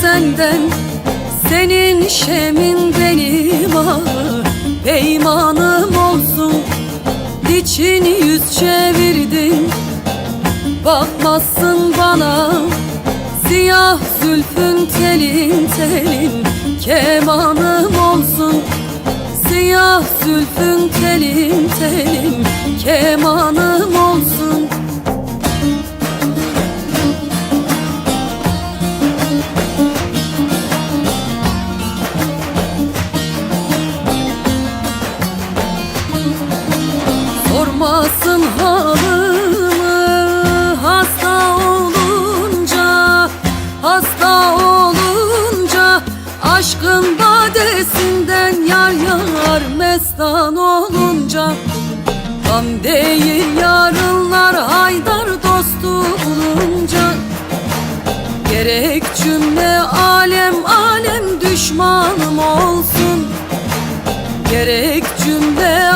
senden Senin şemin benim. Ah Peymanım olsun Diçin yüz çevirdin? Bakmazsın bana Siyah zülfün telin telin. Kemanım olsun Siyah zülfün telin telin. Kemanım olsun aşkın badesinden yar yar mestan olunca Tam değil yarınlar haydar dostu bulunca. Gerek cümle alem alem düşmanım olsun. Gerek cümle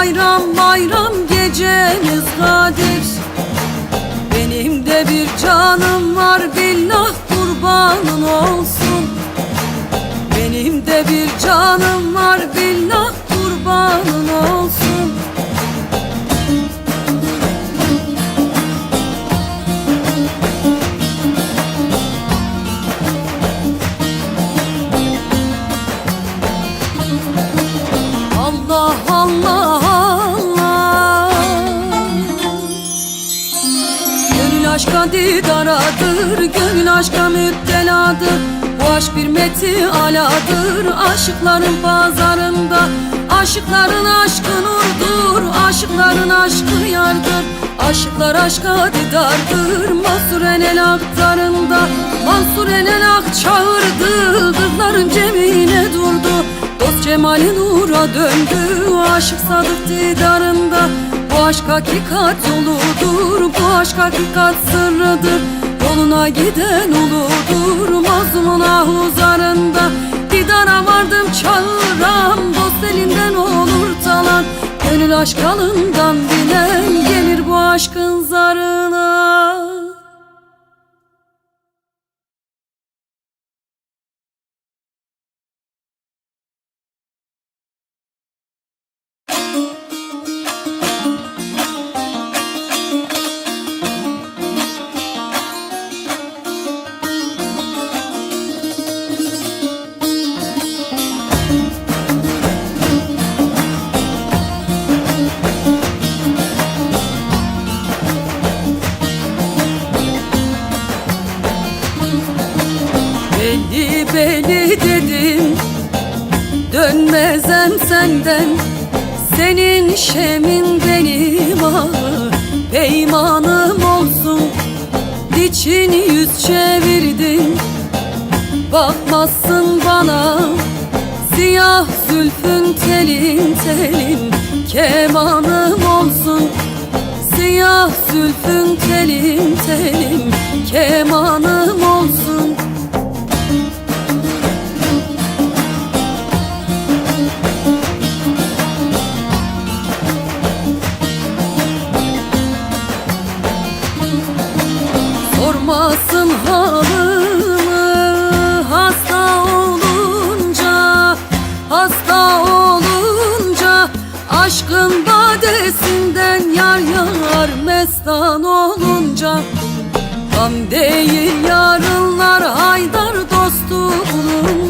bayram bayram gecemiz kadir. Benim de bir canım var billah kurbanın olsun. Benim de bir canım aşka didaradır Gönül aşka müpteladır. Bu aşk bir meti aladır Aşıkların pazarında. Aşıkların aşkı nurdur Aşıkların aşkı yardır. Aşıklar aşka didardır Mansur Enel aktarında. Mansur Enel ak çağırdı Kızların cemine durdu. Dost cemali nura döndü Aşık sadık didarında. Bu aşk hakikat Bu aşk hakikat sırrıdır. Yoluna giden uludur Mazlumun ahuzarında Didara vardım çağıram Dost elinden olur talan. Gönül aşk alından bilen Gelir bu aşkın zarına Belli dedim Dönmezem senden. Senin şemin benim ah Peymanım olsun. Diçin yüz çevirdin? Bakmazsın bana. Siyah zülfün telin telin Kemanım olsun. Siyah zülfün telin telin Kemanım olsun Baktım halımı hasta olunca Hasta olunca Aşkın badesinden yar yar mestan olunca Gam değil yarınlar haydar dostum